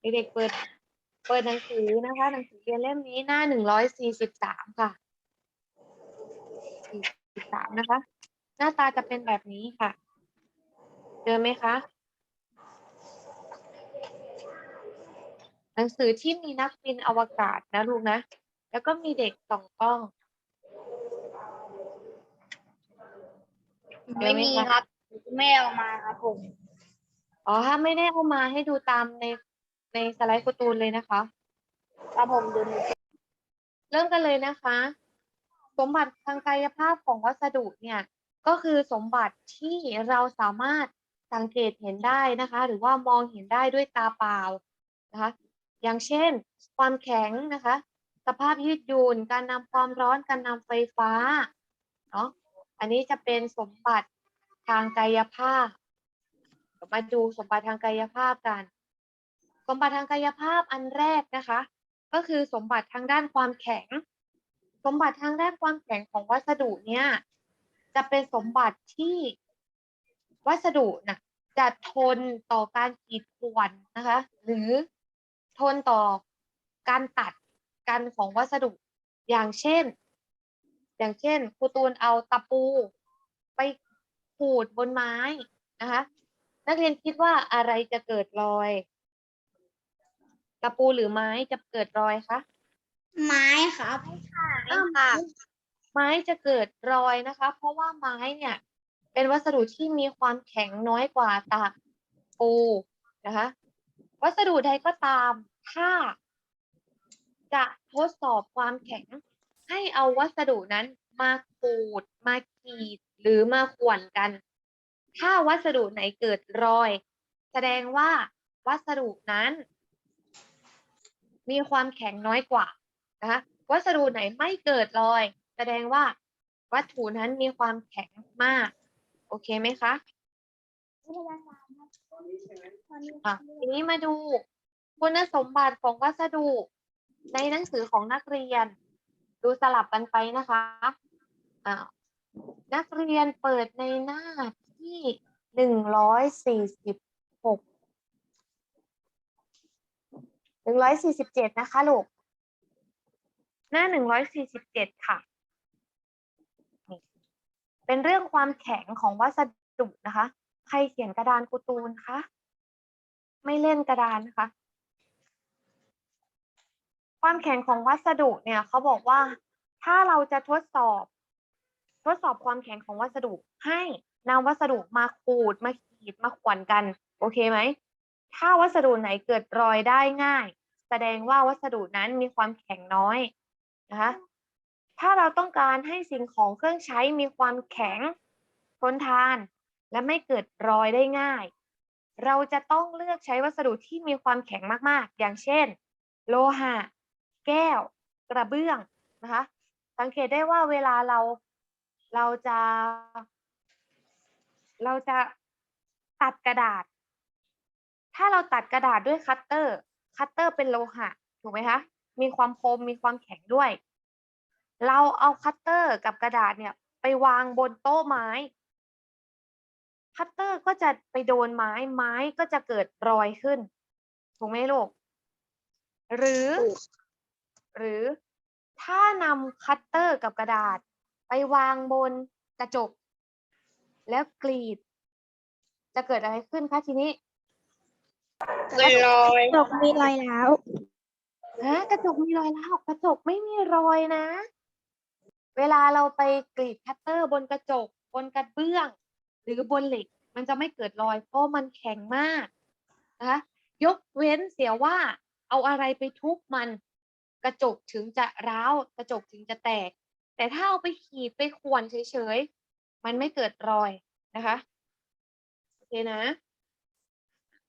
เด็กๆเปิด เปิดหนังสือนะคะ หนังสือเรียนเล่มนี้หน้าหนึ่งร้อยสี่สิบสามค่ะสี่สิบสามนะคะ หน้าตาจะเป็นแบบนี้ค่ะ เจอไหมคะ หนังสือที่มีนักบินอวกาศนะลูกนะ แล้วก็มีเด็กสองกล้องไม่มีครับ ไม่เอามาครับผม อ๋อ ถ้าไม่ได้เอามาให้ดูตามในในสไลด์การ์ตูนเลยนะคะ ครับผมดูในเริ่มกันเลยนะคะ สมบัติทางกายภาพของวัสดุเนี่ย ก็คือสมบัติที่เราสามารถสังเกตเห็นได้นะคะ หรือว่ามองเห็นได้ด้วยตาเปล่านะคะ อย่างเช่น ความแข็งนะคะ สภาพยืดหยุ่นการนำความร้อนการนำไฟฟ้าเนาะอันนี้จะเป็นสมบัติทางกายภาพ มาดูสมบัติทางกายภาพกัน สมบัติทางกายภาพอันแรกนะคะ ก็คือสมบัติทางด้านความแข็ง สมบัติทางด้านความแข็งของวัสดุเนี่ยจะเป็นสมบัติที่วัสดุนะจะทนต่อการขีดข่วนนะคะ หรือทนต่อการตัดกันของวัสดุอย่างเช่น อย่างเช่นครูตูนเอาตะปูไปขูดบนไม้นะคะ นักเรียนคิดว่าอะไรจะเกิดรอย ตะปูหรือไม้จะเกิดรอยคะ ไม้ครับอ้าวไม้จะเกิดรอยนะคะ เพราะว่าไม้เนี่ย เป็นวัสดุที่มีความแข็งน้อยกว่าตะปูนะคะ วัสดุใดก็ตาม ถ้า จะทดสอบความแข็ง ให้เอาวัสดุนั้นมาขูด มาขีด หรือมาข่วนกัน ถ้าวัสดุไหนเกิดรอย แสดงว่าวัสดุนั้น มีความแข็งน้อยกว่านะคะวัสดุไหนไม่เกิดรอย แสดงว่าวัตถุนั้นมีความแข็งมาก โอเคไหมคะอะทีนี้มาดูคุณสมบัติของวัสดุในหนังสือของนักเรียน ดูสลับกันไปนะคะอ่านักเรียนเปิดในหน้า ที่หนึ่งร้อยสี่สิบหกหนึ่งร้อยสี่สิบเจ็ดนะคะลูก หน้าหนึ่งร้อยสี่สิบเจ็ดค่ะนี่เป็นเรื่องความแข็งของวัสดุนะคะ ใครเขียนกระดานการ์ตูนคะ ไม่เล่นกระดานนะคะ ความแข็งของวัสดุเนี่ยเขาบอกว่าถ้าเราจะทดสอบ ทดสอบความแข็งของวัสดุให้ นำวัสดุมาขูดมาขีดมาขวนกัน โอเคไหม ถ้าวัสดุไหนเกิดรอยได้ง่าย แสดงว่าวัสดุนั้นมีความแข็งน้อยนะคะ ถ้าเราต้องการให้สิ่งของเครื่องใช้มีความแข็งทนทาน และไม่เกิดรอยได้ง่าย เราจะต้องเลือกใช้วัสดุที่มีความแข็งมากๆ อย่างเช่น โลหะ แก้ว กระเบื้องนะคะ สังเกตได้ว่าเวลาเราเราจะ เราจะตัดกระดาษ ถ้าเราตัดกระดาษด้วยคัตเตอร์ คัตเตอร์เป็นโลหะ ถูกไหมคะ มีความคม มีความแข็งด้วย เราเอาคัตเตอร์กับกระดาษเนี่ย ไปวางบนโต๊ะไม้ คัตเตอร์ก็จะไปโดนไม้ ไม้ก็จะเกิดรอยขึ้น ถูกไหมลูก หรือ หรือถ้านำคัตเตอร์กับกระดาษ ไปวางบนกระจก แล้วกรีด จะเกิดอะไรขึ้นคะทีนี้เกิดรอยตกมีรอยแล้วฮะกระจกมีรอยร้าวกระจกไม่มีรอยนะ เวลาเราไปกรีดคัตเตอร์บนกระจก บนกระเบื้อง หรือบนเหล็ก มันจะไม่เกิดรอย เพราะมันแข็งมากนะคะยกเว้นเสียว่า เอาอะไรไปทุบมัน กระจกถึงจะร้าวกระจกถึงจะแตก แต่ถ้าเอาไปขีดไปข่วนเฉยๆ มันไม่เกิดรอยนะคะโอเคนะ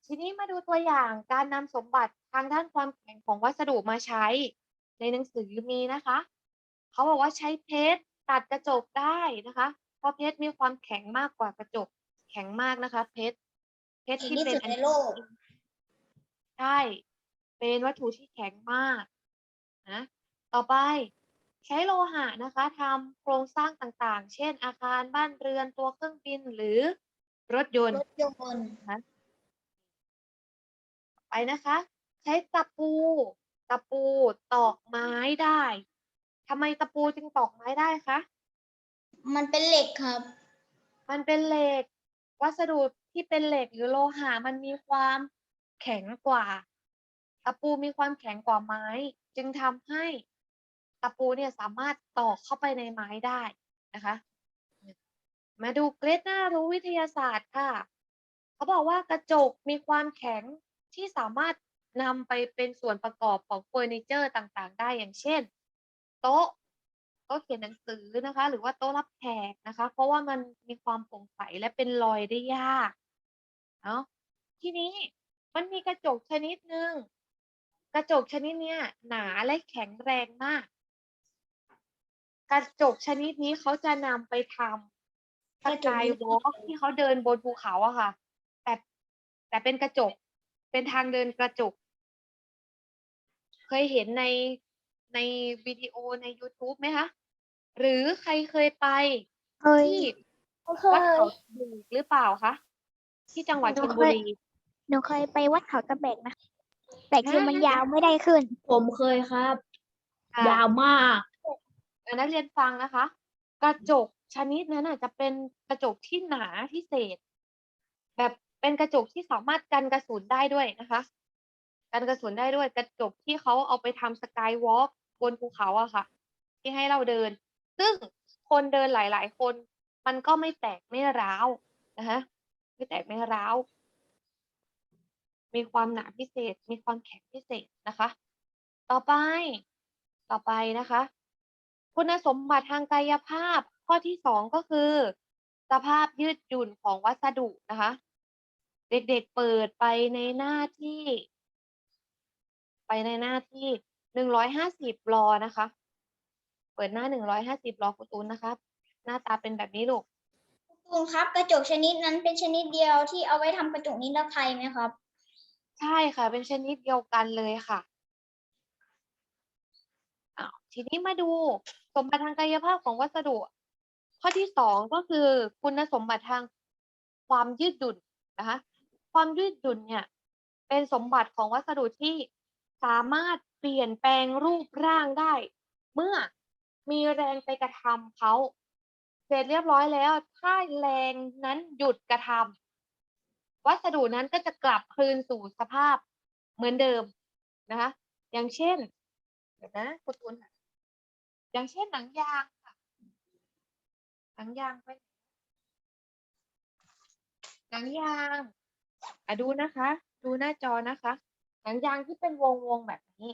ทีนี้มาดูตัวอย่างการนำสมบัติทางด้านความแข็งของวัสดุมาใช้ ในหนังสือมีนะคะเขาบอกว่าใช้เพชรตัดกระจกได้นะคะ เพราะเพชรมีความแข็งมากกว่ากระจก แข็งมากนะคะ เพชรเพชรที่เป็นอัญมณีใช่เป็นวัตถุที่แข็งมากนะต่อไป ใช้โลหะนะคะทำโครงสร้างต่างๆ เช่นอาคารบ้านเรือนตัวเครื่องบินหรือรถยนต์รถยนต์นะไปนะคะ ใช้ตะปู ตะปูตอกไม้ได้ทำไมตะปูจึงตอกไม้ได้คะมันเป็นเหล็กครับ มันเป็นเหล็ก วัสดุที่เป็นเหล็กหรือโลหะมันมีความแข็งกว่า ตะปูมีความแข็งกว่าไม้ จึงทำให้ ตะปูเนี่ยสามารถตอกเข้าไปในไม้ได้นะคะ มาดูเกรดน่ารู้วิทยาศาสตร์ค่ะ เขาบอกว่ากระจกมีความแข็งที่สามารถนำไปเป็นส่วนประกอบของเฟอร์นิเจอร์ต่างๆ ได้อย่างเช่น โต๊ะโต๊ะเขียนหนังสือนะคะ หรือว่าโต๊ะรับแขกนะคะ เพราะว่ามันมีความโปร่งใสและเป็นรอยได้ยากเนาะทีนี้มันมีกระจกชนิดหนึ่งกระจกชนิดเนี้ยหนาและแข็งแรงมาก กระจกชนิดนี้เขาจะนำไปทำสกระจกกายนี้วอล์กที่เขาเดินบนภูเขาอะค่ะ แต่แต่เป็นกระจก เป็นทางเดินกระจก เคยเห็นในในวิดีโอใน YouTube ไหมคะ หรือใครเคยไปเฮ้ยที่เควัดยเขาตะบูหรือเปล่าคะที่จังหวัดหนูชลเคบุยรีหนูเคยไปวัดเขาตะแบกนะแต่คือมันยาวไม่ได้ขึ้น ผมเคยครับค่ะยาวมากอะ นักเรียนฟังนะคะ กระจกชนิดนั้นน่ะจะเป็นกระจกที่หนาพิเศษ แบบเป็นกระจกที่สามารถกันกระสุนได้ด้วยนะคะ กันกระสุนได้ด้วยกระจกที่เขาเอาไปทำสกายวอล์กบนภูเขาอะค่ะ ที่ให้เราเดิน ซึ่งคนเดินหลาย ๆ คนมันก็ไม่แตกไม่ร้าวนะคะไม่แตกไม่ร้าว มีความหนาพิเศษ มีความแข็งพิเศษนะคะ ต่อไป ต่อไปนะคะ คุณสมบัติทางกายภาพ ข้อที่สองก็คือ สภาพยืดหยุ่นของวัสดุนะคะ เด็กๆเปิดไปในหน้าที่ ไปในหน้าที่หนึ่งร้อยห้าสิบรอนะคะ เปิดหน้าหนึ่งร้อยห้าสิบรอคุณตูนนะคะหน้าตาเป็นแบบนี้ลูกคุณครับกระจกชนิดนั้นเป็นชนิดเดียวที่เอาไว้ทำกระจกนิรภัยไหมครับ ใช่ค่ะ เป็นชนิดเดียวกันเลยค่ะอ้าวทีนี้มาดู สมบัติทางกายภาพของวัสดุ ข้อที่สองก็คือคุณสมบัติทางความยืดหยุ่นนะคะความยืดหยุ่นเนี่ย เป็นสมบัติของวัสดุที่สามารถเปลี่ยนแปลงรูปร่างได้ เมื่อมีแรงไปกระทำเขาเสร็จเรียบร้อยแล้ว ถ้าแรงนั้นหยุดกระทำวัสดุนั้นก็จะกลับคืนสู่สภาพเหมือนเดิมนะคะ อย่างเช่นเดี๋ยวนะคุณตูนค่ะ อย่างเช่นหนังยางค่ะหนังยางไปหนังยางอะดูนะคะ ดูหน้าจอนะคะ หนังยางที่เป็นวงวงแบบนี้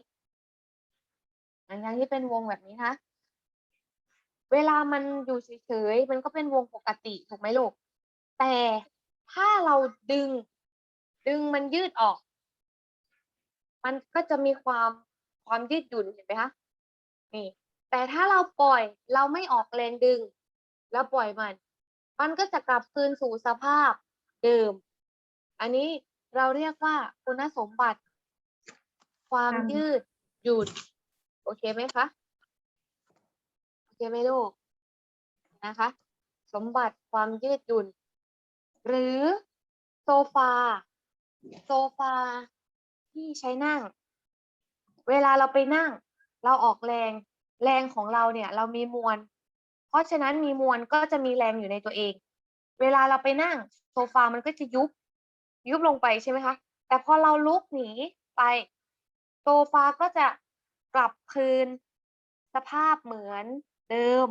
หนังยางที่เป็นวงแบบนี้นะเวลามันอยู่เฉยๆ มันก็เป็นวงปกติถูกไหมลูก แต่ถ้าเราดึง ดึงมันยืดออก มันก็จะมีความความยืดหยุ่นเห็นไหมคะ นี่ แต่ถ้าเราปล่อยเราไม่ออกแรงดึง แล้วปล่อยมัน มันก็จะกลับคืนสู่สภาพเดิม อันนี้เราเรียกว่าคุณสมบัติ ความยืดหยุ่นโอเคไหมคะโอเคไหมลูกนะคะ สมบัติความยืดหยุ่น หรือโซฟา โซฟาที่ใช้นั่ง เวลาเราไปนั่ง เราออกแรง แรงของเราเนี่ยเรามีมวล เพราะฉะนั้นมีมวลก็จะมีแรงอยู่ในตัวเอง เวลาเราไปนั่งโซฟามันก็จะยุบ ยุบลงไปใช่ไหมคะ แต่พอเราลุกหนีไปโซฟาก็จะกลับคืนสภาพเหมือนเดิม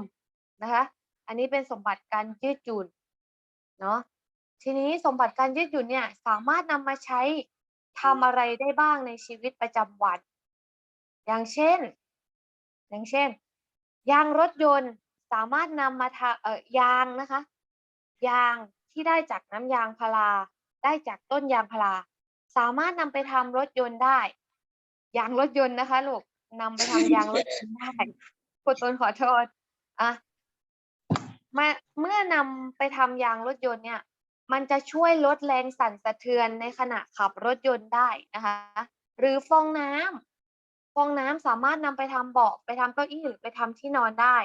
นะคะ อันนี้เป็นสมบัติการยืดหยุ่นเนาะ ทีนี้สมบัติการยืดหยุ่นเนี่ยสามารถนำมาใช้ทำอะไรได้บ้างในชีวิตประจำวัน อย่างเช่น อย่างเช่น ยางรถยนต์สามารถนำมาทาเอ่อยางนะคะ ยางที่ได้จากน้ำยางพารา ได้จากต้นยางพารา สามารถนำไปทำรถยนต์ได้ ยางรถยนต์นะคะลูกนำไปทำยางรถยนต์ได้คุณต้นขอโทษอะมาเมื่อนำไปทำยางรถยนต์เนี่ย มันจะช่วยลดแรงสั่นสะเทือนในขณะขับรถยนต์ได้นะคะ หรือฟองน้ำ ฟองน้ำสามารถนำไปทำเบาะไปทำเก้าอี้หรือไปทำที่นอนได้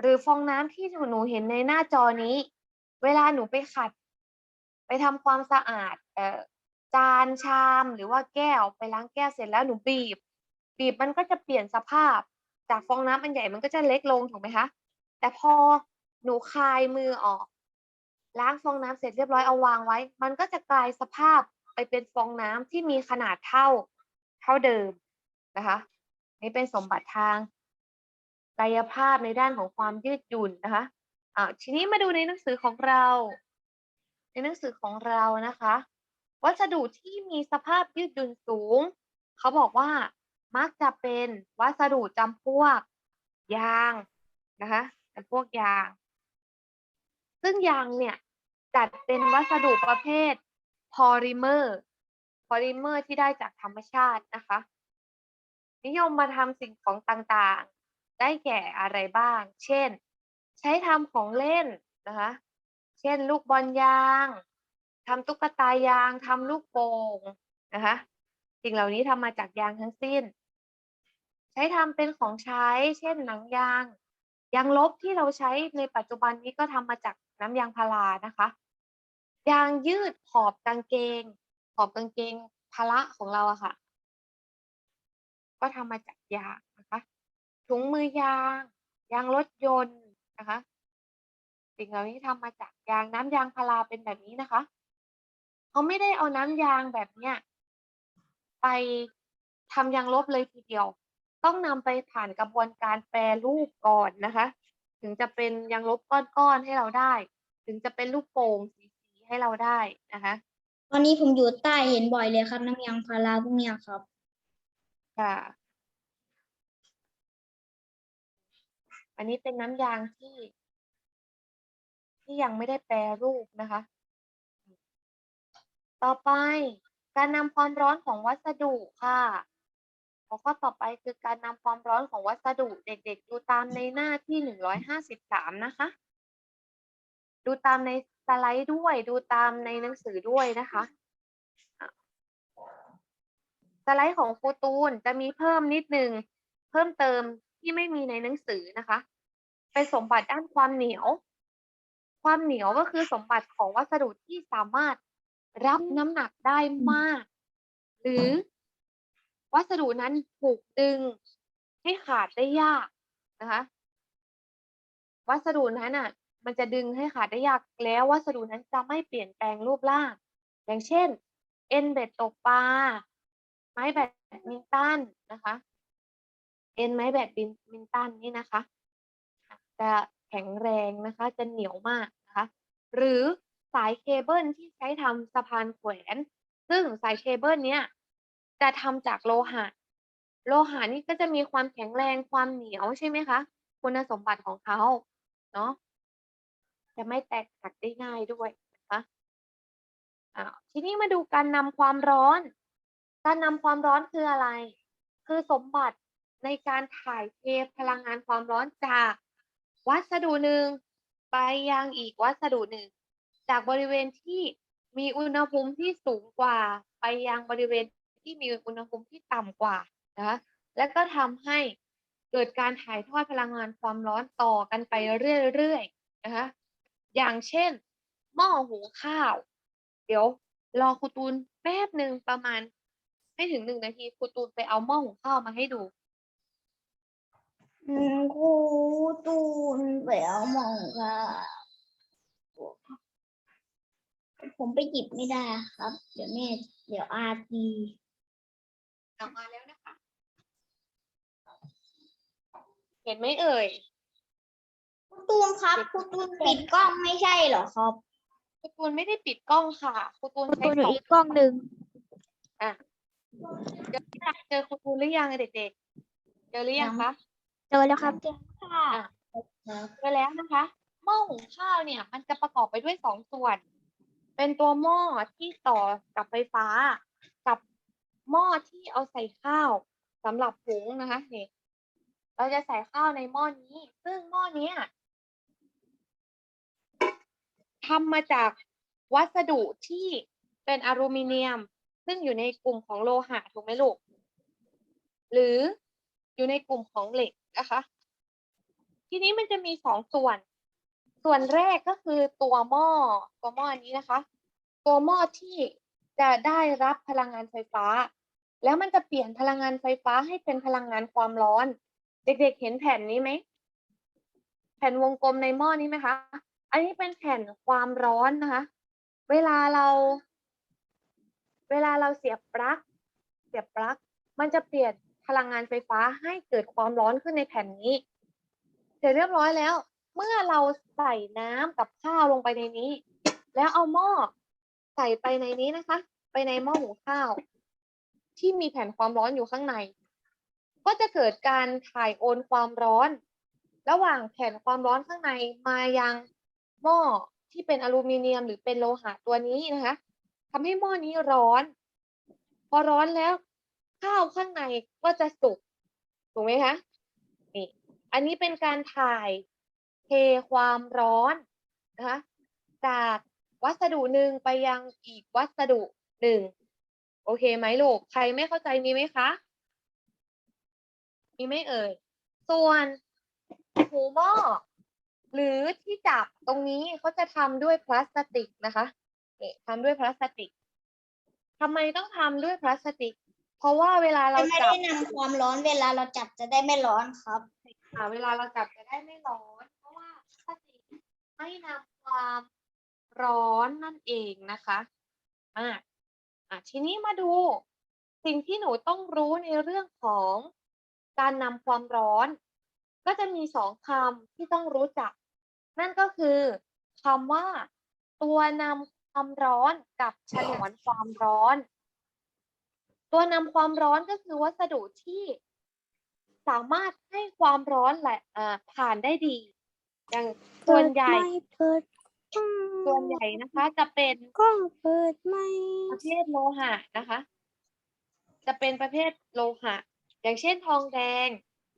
หรือฟองน้ำที่หนูเห็นในหน้าจอนี้ เวลาหนูไปขัด ไปทำความสะอาดเอ่อจานชามหรือว่าแก้วไปล้างแก้วเสร็จแล้วหนูบีบ บีบมันก็จะเปลี่ยนสภาพ จากฟองน้ำอันใหญ่มันก็จะเล็กลงถูกไหมคะ แต่พอหนูคลายมือออก ล้างฟองน้ำเสร็จเรียบร้อยเอาวางไว้ มันก็จะกลายสภาพไปเป็นฟองน้ำที่มีขนาดเท่า เท่าเดิม นะคะ นี่เป็นสมบัติทางกายภาพในด้านของความยืดหยุ่นนะคะอ่าทีนี้มาดูในหนังสือของเรา ในหนังสือของเรานะคะ วัสดุที่มีสภาพยืดหยุ่นสูง เขาบอกว่ามักจะเป็นวัสดุจำพวกยางนะคะจำพวกยาง ซึ่งยางเนี่ยจัดเป็นวัสดุประเภทพอลิเมอร์ พอลิเมอร์ที่ได้จากธรรมชาตินะคะ นิยมมาทำสิ่งของต่างๆ ได้แก่อะไรบ้าง เช่น ใช้ทำของเล่นนะคะ เช่น ลูกบอลยางทำตุ๊กตายางทำลูกโป่งนะคะสิ่งเหล่านี้ทำมาจากยางทั้งสิ้น ใช้ทำเป็นของใช้ เช่นหนังยางยางลบที่เราใช้ในปัจจุบันนี้ก็ทำมาจากน้ำยางพารานะคะยางยืดขอบกางเกง ขอบกางเกงพละของเราอะค่ะ ก็ทำมาจากยางนะคะถุงมือยาง ยางรถยนต์นะคะ สิ่งเหล่านี้ทำมาจากยางน้ำยางพาราเป็นแบบนี้นะคะเขาไม่ได้เอาน้ำยางแบบเนี้ยไปทำยางลบเลยทีเดียว ต้องนำไปผ่านกระบวนการแปรรูปก่อนนะคะ ถึงจะเป็นยางลบก้อนๆให้เราได้ ถึงจะเป็นลูกโป่งสีๆให้เราได้นะคะตอนนี้ผมอยู่ใต้เห็นบ่อยเลยครับน้ำยางพาราพวกเนี้ยครับ ค่ะ อันนี้เป็นน้ำยางที่ ที่ยังไม่ได้แปรรูปนะคะ ต่อไปการนำความร้อนของวัสดุค่ะหัวข้อต่อไปคือการนำความร้อนของวัสดุเด็ก ๆ ดูตามในหน้าที่หนึ่งร้อยห้าสิบสามนะคะ ดูตามในสไลด์ด้วย ดูตามในหนังสือด้วยนะคะอะ สไลด์ของครูตูนจะมีเพิ่มนิดนึง เพิ่มเติมที่ไม่มีในหนังสือนะคะ เป็นสมบัติด้านความเหนียว ความเหนียวก็คือสมบัติของวัสดุที่สามารถรับน้ำหนักได้มาก หรือวัสดุนั้นถูกดึงให้ขาดได้ยากนะคะ วัสดุนั้นอะ มันจะดึงให้ขาดได้ยากแล้ววัสดุนั้นจะไม่เปลี่ยนแปลงรูปร่าง อย่างเช่น เอ็นเบ็ดตกปลา ไม้แบดมินตันนะคะ เอ็นไม้แบดมินตันนี่นะคะ จะแข็งแรงนะคะ จะเหนียวมากนะคะ หรือสายเคเบิลที่ใช้ทำสะพานแขวน ซึ่งสายเคเบิลเนี้ยจะทำจากโลหะ โลหะนี่ก็จะมีความแข็งแรงความเหนียวใช่ไหมคะ คุณสมบัติของเขาเนาะจะไม่แตกหักได้ง่ายด้วยนะคะอ่าทีนี้มาดูการนำความร้อน การนำความร้อนคืออะไร คือสมบัติในการถ่ายเทพลังงานความร้อนจากวัสดุหนึ่งไปยังอีกวัสดุหนึ่ง จากบริเวณที่มีอุณหภูมิที่สูงกว่า ไปยังบริเวณที่มีอุณหภูมิที่ต่ำกว่านะและก็ทำให้เกิดการถ่ายทอดพลังงานความร้อนต่อกันไปเรื่อยๆนะคะอย่างเช่น หม้อหุงข้าว เดี๋ยวรอครูตูนแป๊บหนึ่งประมาณ ไม่ถึงหนึ่งนาทีครูตูนไปเอาหม้อหุงข้าวมาให้ดูอืมครูตูนไปเอาหมองค่ะ ผมไปหยิบไม่ได้ครับ เดี๋ยวแม่ เดี๋ยวอาทีออกมาแล้วนะคะ เห็นไหมเอ่ย ครูตูนครับ ครูตูนปิดกล้องไม่ใช่เหรอครับ ครูตูนไม่ได้ปิดกล้องค่ะ ครูตูนคุณใช้ตูนอยู่สองอีกกล้องหนึ่งเดี๋ ยวอยากเจอครูตูนหรือยังอะเด็กๆ เจอหรือยังคะ เจอแล้วครับค่ะเจอแล้วนะคะ หม้อหุงข้าวเนี่ย มันจะประกอบไปด้วยสองส่วน เป็นตัวหม้อที่ต่อกับไฟฟ้า กับหม้อที่เอาใส่ข้าวสำหรับหุงนะคะนี่เราจะใส่ข้าวในหม้อนี้ ซึ่งหม้อเนี้ยทำมาจากวัสดุที่เป็นอลูมิเนียม ซึ่งอยู่ในกลุ่มของโลหะถูกไหมลูก หรืออยู่ในกลุ่มของเหล็กนะคะ ทีนี้มันจะมีสองส่วน ส่วนแรกก็คือตัวหม้อตัวหม้อนี้นะคะ ตัวหม้อที่จะได้รับพลังงานไฟฟ้า แล้วมันจะเปลี่ยนพลังงานไฟฟ้าให้เป็นพลังงานความร้อน เด็กๆ เห็นแผ่นนี้ไหม แผ่นวงกลมในหม้อนี้ไหมคะ อันนี้เป็นแผ่นความร้อนนะคะ เวลาเรา เวลาเราเสียบปลั๊กเสียบปลั๊กมันจะเปลี่ยนพลังงานไฟฟ้าให้เกิดความร้อนขึ้นในแผ่นนี้ เสร็จเรียบร้อยแล้ว เมื่อเราใส่น้ำกับข้าวลงไปในนี้ แล้วเอาหม้อใส่ไปในนี้นะคะ ไปในหม้อหุงข้าว ที่มีแผ่นความร้อนอยู่ข้างใน ก็จะเกิดการถ่ายโอนความร้อน ระหว่างแผ่นความร้อนข้างในมายังหม้อที่เป็นอลูมิเนียมหรือเป็นโลหะตัวนี้นะคะ ทำให้หม้อนี้ร้อน พอร้อนแล้ว ข้าวข้างในก็จะสุกถูกไหมคะนี่อันนี้เป็นการถ่ายเทความร้อนนะคะจากวัสดุหนึ่งไปยังอีกวัสดุหนึ่งโอเคไหมลูกใครไม่เข้าใจมีไหมคะมีไหมเอ่ยส่วนหูหม้อหรือที่จับตรงนี้เขาจะทำด้วยพลาสติกนะคะ ทำด้วยพลาสติกทำไมต้องทำด้วยพลาสติก เพราะว่าเวลาเราจะไม่จัได้บนำความร้อนเวลาเราจับจะได้ไม่ร้อนครับค่ะเวลาเราจับจะได้ไม่ร้อน เพราะว่าพลาสติกไม่นำความร้อนนั่นเองนะคะอะอะทีนี้มาดูสิ่งที่หนูต้องรู้ในเรื่องของการนำความร้อน ก็จะมีสองคำที่ต้องรู้จัก นั่นก็คือคำว่า ตัวนำ ความร้อนกับฉนวนความร้อน ตัวนำความร้อนก็คือวัสดุที่สามารถให้ความร้อนแหละอ่าผ่านได้ดี อย่างส่วนใหญ่เปิดส่วนใหญ่นะคะ จะเป็นกล้องเปิดไหมประเภทโลหะนะคะ จะเป็นประเภทโลหะ อย่างเช่นทองแดง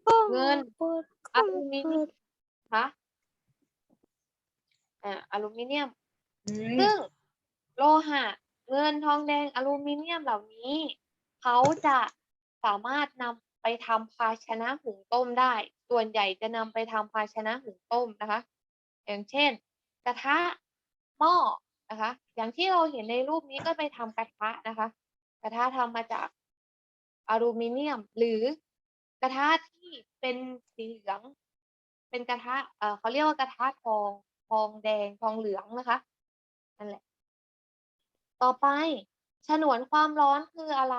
กล้องเงินเปิดกอล้องลูมิเนีเปิยมดนะคะอ่าอลูมิเนียมซึ่ง โลหะ เงินทองแดงอลูมิเนียมเหล่านี้ เขาจะสามารถนำไปทำภาชนะหุงต้มได้ ส่วนใหญ่จะนำไปทำภาชนะหุงต้มนะคะ อย่างเช่น กระทะหม้อนะคะ อย่างที่เราเห็นในรูปนี้ก็ไปทำกระทะนะคะ กระทะทำมาจากอลูมิเนียม หรือกระทะที่เป็นสีเหลือง เป็นกระทะเออเขาเรียกว่ากระทะทอง ทองแดง ทองเหลืองนะคะ นั่นแหละ ต่อไป ฉนวนความร้อนคืออะไร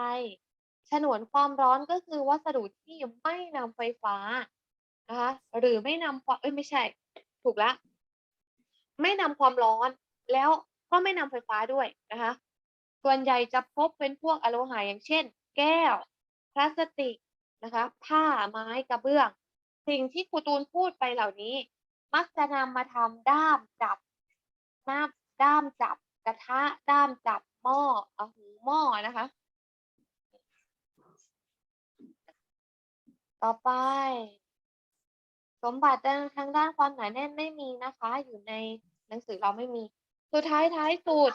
ฉนวนความร้อนก็คือวัสดุที่ไม่นำไฟฟ้านะคะหรือไม่นำความเอ้ยไม่ใช่ ถูกละ ไม่นำความร้อน แล้วก็ไม่นำไฟฟ้าด้วยนะคะ ส่วนใหญ่จะพบเป็นพวกอะโลหะอย่างเช่น แก้ว พลาสติกนะคะ ผ้าไม้กระเบื้อง สิ่งที่ครูตูนพูดไปเหล่านี้ มักจะนำมาทำด้ามจับด้าด้ามจับ กระทะด้ามจับหม้อเอาหูหม้อนะคะ ต่อไป สมบัติทางด้านความหนาแน่นไม่มีนะคะ อยู่ในหนังสือเราไม่มี สุดท้ายท้ายสุด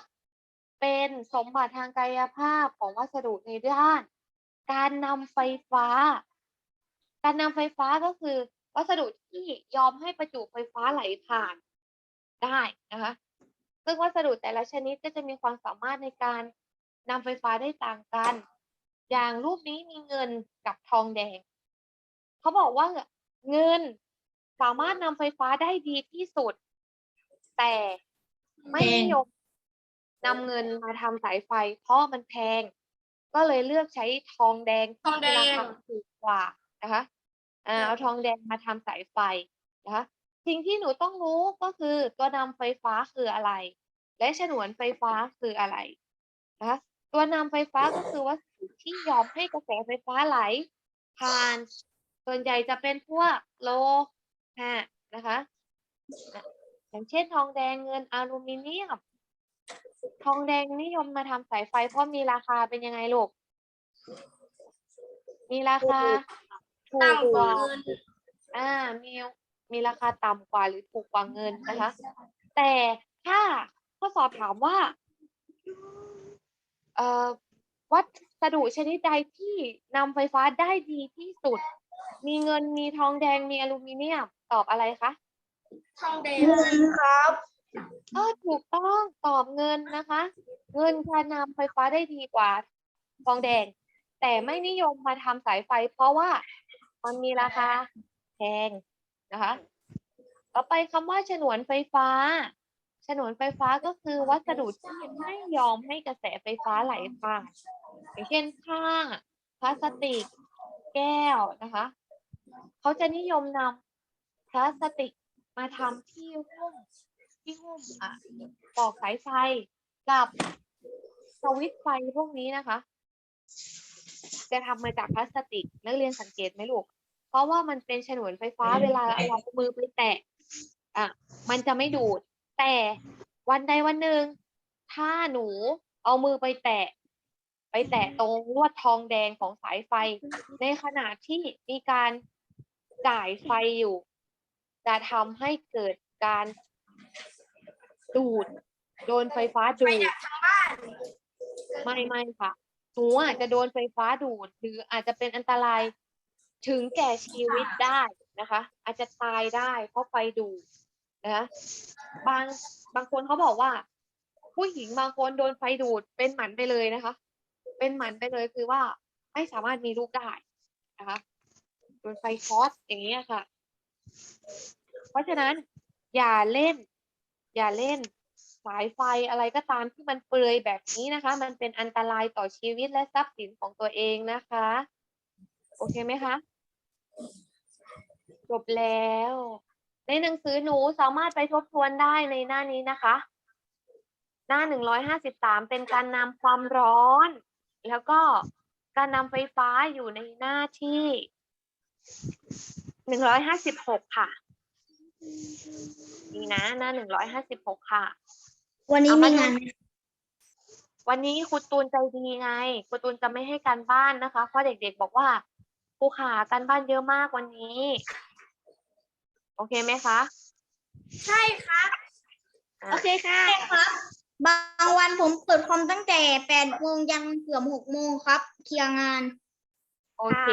เป็นสมบัติทางกายภาพของวัสดุในด้าน การนำไฟฟ้า การนำไฟฟ้าก็คือ วัสดุที่ยอมให้ประจุไฟฟ้าไหลผ่านได้นะคะ ซึ่งวัสดุแต่ละชนิดก็จะมีความสามารถในการนำไฟฟ้าได้ต่างกัน อย่างรูปนี้มีเงินกับทองแดง เขาบอกว่าเงินสามารถนำไฟฟ้าได้ดีที่สุด แต่ไม่นิยมนำเงินมาทำสายไฟ เพราะมันแพง ก็เลยเลือกใช้ทองแดงทองแดงที่ราคาถูกกว่านะคะอ่าเอาทองแดงมาทำสายไฟนะคะ สิ่งที่หนูต้องรู้ก็คือตัวนำไฟฟ้าคืออะไร และฉนวนไฟฟ้าคืออะไรนะคะตัวนำไฟฟ้าก็คือวัสดุที่ยอมให้กระแสไฟฟ้าไหล ผ่านส่วนใหญ่จะเป็นพวกโลหะนะคะอะอย่างเช่นทองแดงเงินอลูมิเนียม ทองแดงนิยมมาทำสายไฟเพราะมีราคาเป็นยังไงลูก มีราคาถูกกว่าอ่ามี มีราคาต่ำกว่าหรือถูกกว่าเงินนะคะ แต่ถ้าข้อสอบถามว่าเอ่อวัสดุชนิดใดที่นำไฟฟ้าได้ดีที่สุด มีเงินมีทองแดงมีอลูมิเนียมตอบอะไรคะทองแดงครับก็ถูกต้องตอบเงินนะคะ เงินการนำไฟฟ้าได้ดีกว่าทองแดง แต่ไม่นิยมมาทำสายไฟ เพราะว่ามันมีราคาแพง นะคะ ต่อไปคำว่าฉนวนไฟฟ้า ฉนวนไฟฟ้าก็คือวัสดุที่ไม่ยอมให้กระแสไฟฟ้าไหลผ่านอย่างเช่นผ้าพลาสติก แก้วนะคะ เขาจะนิยมนำพลาสติกมาทำที่หุ้มที่หุ้มอะปลอกสายไฟกับสวิตช์ไฟพวกนี้นะคะ จะทำมาจากพลาสติกนักเรียนสังเกตไหมลูก ราะว่ามันเป็นฉนวนไฟฟ้าเวลาเราเอามือไปแตะอะมันจะไม่ดูด แต่วันใดวันหนึ่งถ้าหนูเอามือไปแตะ ไปแตะตรงลวดทองแดงของสายไฟ ในขณะที่มีการจ่ายไฟอยู่ จะทำให้เกิดการดูดโดนไฟฟ้าดูดไม่ไม่ค่ะหนูอาจจะโดนไฟฟ้าดูดหรืออาจจะเป็นอันตราย ถึงแก่ชีวิตได้นะคะ อาจจะตายได้เพราะไฟดูดนะคะบางบางคนเขาบอกว่า ผู้หญิงบางคนโดนไฟดูดเป็นหมันไปเลยนะคะ เป็นหมันไปเลยคือว่าไม่สามารถมีลูกได้นะคะโดนไฟช็อตอย่างนี้ยค่ะ เพราะฉะนั้นอย่าเล่น อย่าเล่นสายไฟอะไรก็ตามที่มันเปลือยแบบนี้นะคะ มันเป็นอันตรายต่อชีวิตและทรัพย์สินของตัวเองนะคะ โอเคไหมคะ จบแล้ว ในหนังสือหนูสามารถไปทบทวนได้ในหน้านี้นะคะ หน้าหนึ่งร้อยห้าสิบสามเป็นการนำความร้อน แล้วก็การนำไฟฟ้าอยู่ในหน้าที่หนึ่งร้อยห้าสิบหกค่ะนี่นะหน้าหนึ่งร้อยห้าสิบหกค่ะ วันนี้เอามีมาดูงานไหมวันนี้ครูตูนใจดีไงครูตูนจะไม่ให้การบ้านนะคะ เพราะเด็กๆบอกว่า ครูขาการบ้านเยอะมากวันนี้ โอเคไหมคะ ใช่ครับอะโอเคค่ะครับบางวันผมเปิดคอมตั้งแต่แปดโมงยันเกือบหกโมงครับ เคลียร์งาน โอเค